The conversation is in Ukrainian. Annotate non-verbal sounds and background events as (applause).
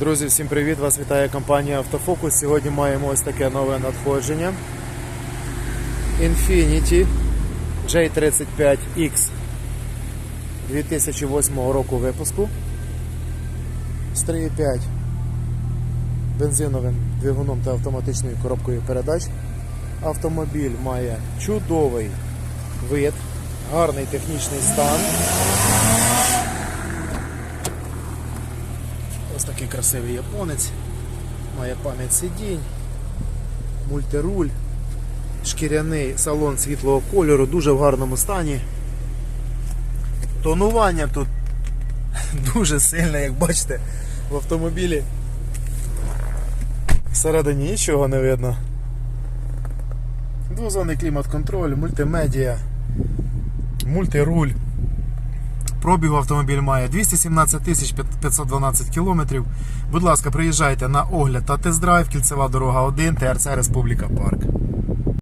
Друзі, всім привіт! Вас вітає компанія Автофокус. Сьогодні маємо ось таке нове надходження. Infiniti J35X 2008 року випуску з 3,5 бензиновим двигуном та автоматичною коробкою передач. Автомобіль має чудовий вид, гарний технічний стан. Ось такий красивий японець. Має пам'ять сидінь, мультируль, шкіряний салон світлого кольору, дуже в гарному стані. Тонування тут (laughs) дуже сильне, як бачите, в автомобілі. Всередині нічого не видно. Двозонний клімат-контроль, мультимедіа, мультируль. Пробігу автомобіль має 217 тисяч 512 кілометрів. Будь ласка, приїжджайте на огляд та тест-драйв, кільцева дорога 1, ТРЦ Республіка Парк.